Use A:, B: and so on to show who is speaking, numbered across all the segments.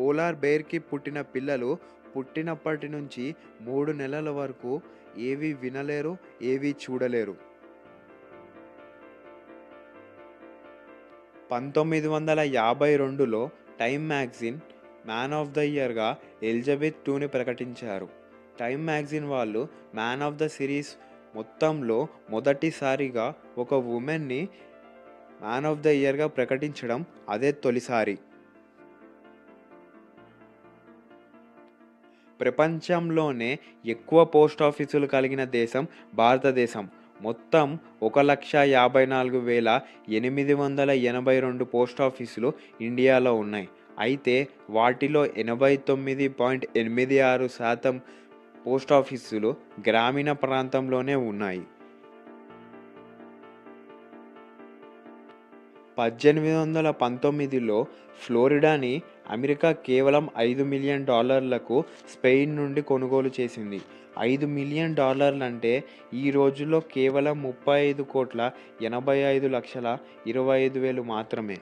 A: Polar బేర్కి పుట్టిన పిల్లలు పుట్టినప్పటి నుంచి మూడు నెలల వరకు ఏవి వినలేరు ఏవి చూడలేరు. పంతొమ్మిది వందల యాభై రెండులో Time magazine man of the ఇయర్గా Elizabeth టూని ప్రకటించారు. టైమ్ మ్యాగ్జిన్ వాళ్ళు మ్యాన్ ఆఫ్ ద సిరీస్ మొత్తంలో మొదటిసారిగా ఒక ఉమెన్ని మ్యాన్ ఆఫ్ ద ఇయర్గా ప్రకటించడం అదే తొలిసారి. ప్రపంచంలోనే ఎక్కువ పోస్ట్ ఆఫీసులు కలిగిన దేశం భారతదేశం. మొత్తం ఒక లక్ష యాభై నాలుగు వేల ఎనిమిది వందల ఎనభై రెండు పోస్ట్ ఆఫీసులు ఇండియాలో ఉన్నాయి. అయితే వాటిలో ఎనభై తొమ్మిది పాయింట్ ఎనిమిది ఆరు శాతం పోస్ట్ ఆఫీసులు గ్రామీణ ప్రాంతంలోనే ఉన్నాయి. పద్దెనిమిది వందల పంతొమ్మిదిలో ఫ్లోరిడాని అమెరికా కేవలం ఐదు మిలియన్ డాలర్లకు స్పెయిన్ నుండి కొనుగోలు చేసింది. ఐదు మిలియన్ డాలర్లు అంటే ఈ రోజుల్లో కేవలం ముప్పై ఐదు కోట్ల ఎనభై ఐదు లక్షల ఇరవై ఐదు వేలు మాత్రమే.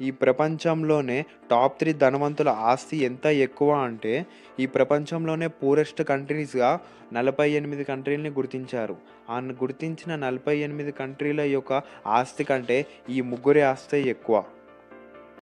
A: ఈ ప్రపంచంలోనే టాప్ త్రీ ధనవంతుల ఆస్తి ఎంత ఎక్కువ అంటే ఈ ప్రపంచంలోనే పూరెస్ట్ కంట్రీస్గా నలభై ఎనిమిది కంట్రీలని గుర్తించారు. ఆ గుర్తించిన నలభై ఎనిమిది కంట్రీల యొక్క ఆస్తి కంటే ఈ ముగ్గురి ఆస్తే ఎక్కువ.